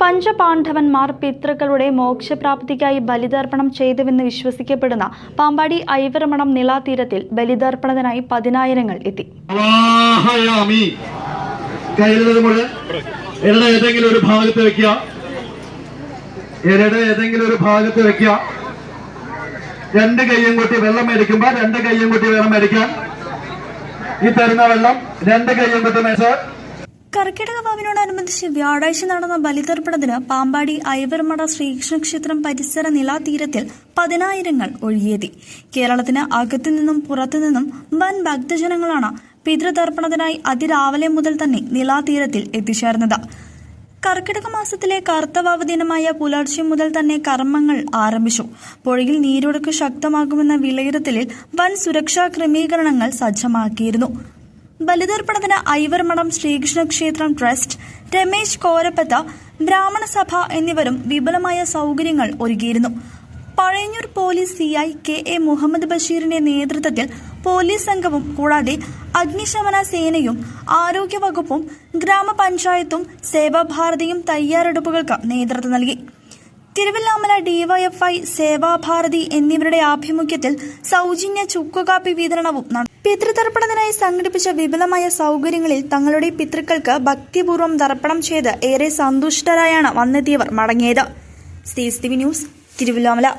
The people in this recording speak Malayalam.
പഞ്ചപാണ്ഡവന്മാർ പിതൃക്കളുടെ മോക്ഷപ്രാപ്തിക്കായി ബലിതർപ്പണം ചെയ്തുവെന്ന് വിശ്വസിക്കപ്പെടുന്ന പാമ്പാടി ഐവരമണം നിലാതീരത്തിൽ ബലിതർപ്പണത്തിനായി പതിനായിരങ്ങൾ എത്തി. ഏതെങ്കിലും ഒരു ഭാഗത്ത് വെക്കുക. ഏതെങ്കിലും ഒരു ഭാഗത്ത് വെക്കുക. രണ്ട് കയ്യും കൂട്ടി വെള്ളം മേടിക്കുമ്പോ രണ്ട് കയ്യും കൂട്ടി വേണം മേടിക്കാൻ. ഈ തരുന്ന വെള്ളം രണ്ട് കയ്യും കൂട്ടി മേടിച്ച് കർക്കിടക വാവിനോടനുബന്ധിച്ച് വ്യാഴാഴ്ച നടന്ന ബലിതർപ്പണത്തിന് പാമ്പാടി ഐവർമട ശ്രീകൃഷ്ണ ക്ഷേത്രം പരിസര നിലാതീരത്തിൽ പതിനായിരങ്ങൾ ഒഴുകിയെത്തി. കേരളത്തിന് അകത്തുനിന്നും പുറത്തുനിന്നും വൻ ഭക്തജനങ്ങളാണ് പിതൃതർപ്പണത്തിനായി അതിരാവിലെ മുതൽ തന്നെ നിലാതീരത്തിൽ എത്തിച്ചേർന്നത്. കർക്കിടക മാസത്തിലെ കർത്തവാവ് ദിനമായ പുലർച്ചെ മുതൽ തന്നെ കർമ്മങ്ങൾ ആരംഭിച്ചു. പുഴയിൽ നീരൊഴുക്ക് ശക്തമാകുമെന്ന വിലയിരുത്തലിൽ വൻ സുരക്ഷാ ക്രമീകരണങ്ങൾ സജ്ജമാക്കിയിരുന്നു. ബലിതർപ്പണത്തിന് ഐവർമഠം ശ്രീകൃഷ്ണ ക്ഷേത്രം ട്രസ്റ്റ് രമേശ് കോരപ്പത്ത ബ്രാഹ്മണ സഭ എന്നിവരും വിപുലമായ സൗകര്യങ്ങൾ ഒരുക്കിയിരുന്നു. Pazhayannur police CI K A Muhammad ബഷീറിന്റെ നേതൃത്വത്തിൽ പോലീസ് സംഘവും കൂടാതെ അഗ്നിശമന സേനയും ആരോഗ്യവകുപ്പും ഗ്രാമപഞ്ചായത്തും സേവാഭാരതിയും തയ്യാറെടുപ്പുകൾക്ക് നേതൃത്വം നൽകി. തിരുവല്ലാമല ഡിവൈഎഫ്ഐ സേവാഭാരതി എന്നിവരുടെ ആഭിമുഖ്യത്തിൽ സൗജന്യ ചുക്കുകാപ്പി വിതരണവും പിതൃതർപ്പണത്തിനായി സംഘടിപ്പിച്ച വിപുലമായ സൗകര്യങ്ങളിൽ തങ്ങളുടെ പിതൃക്കൾക്ക് ഭക്തിപൂർവം തർപ്പണം ചെയ്ത് ഏറെ സന്തുഷ്ടരായാണ് വന്നെത്തിയവർ മടങ്ങിയത്. സ്റ്റേസ് ന്യൂസ് തിരുവല്ലാമല.